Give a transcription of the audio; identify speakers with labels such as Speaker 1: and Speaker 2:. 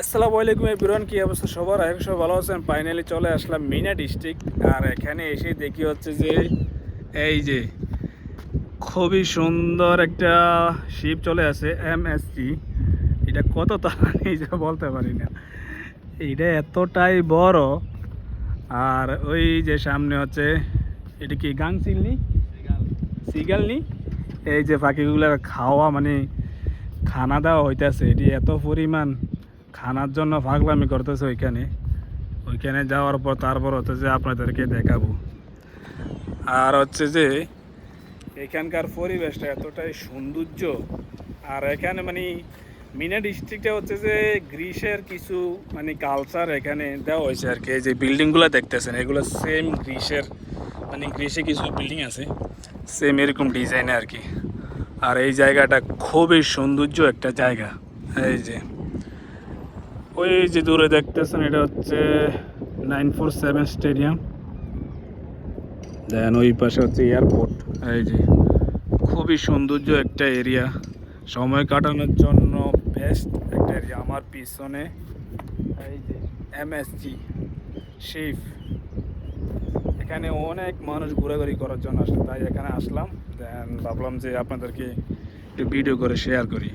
Speaker 1: আসসালামু আলাইকুম এভরিওয়ান, কি অবস্থা সবার? এক সব ভালো আছেন। ফাইনালি চলে আসলাম মিনা ডিস্ট্রিক্ট আর এখানে এসে দেখি হচ্ছে যে এই যে খুবই সুন্দর একটা শিপ চলে আসে এম এস জি এটা কত তারা নিজে বলতে পারি না এটা এতটাই বড়, আর ওই যে সামনে হচ্ছে, এটা কি গাং চিলনি সিগাল। নি? এই যে পাখিগুলো খাওয়া মানে খানা দেওয়া হইতেছে, এটি এত পরিমাণ খানার জন্য পাগলামি করতেছে ওইখানে। ওইখানে যাওয়ার পর তারপর হচ্ছে যে আপনাদেরকে দেখাবো। আর হচ্ছে যে এখানকার পরিবেশটা এতটাই সৌন্দর্য, আর এখানে মানে মিনা ডিস্ট্রিক্টে হচ্ছে যে গ্রিসের কিছু মানে কালচার এখানে দেওয়া হয়েছে আর কি। এই যে বিল্ডিংগুলো দেখতেছেন, এগুলো সেম গ্রিসের মানে গ্রিসে কিছু বিল্ডিং আছে সেম এরকম ডিজাইনে আর কি। আর এই জায়গাটা খুবই সৌন্দর্য একটা জায়গা, এই যে। ওই যে দূরে দেখতেছেন, এটা হচ্ছে nine four seven stadium. Then ওই পাশে হচ্ছে এয়ারপোর্ট। এই যে, খুবই সৌন্দর্য একটা এরিয়া। সময় কাটানোর জন্য বেস্ট একটা এরিয়া। আমার পিছনে এই যে এমএসজি শিফ এখানে অনেক মানুষ ঘোরাঘুরি করার জন্য আসে, তাই এখানে আসলাম। দেন ভাবলাম যে আপনাদেরকে একটু ভিডিও করে শেয়ার করি।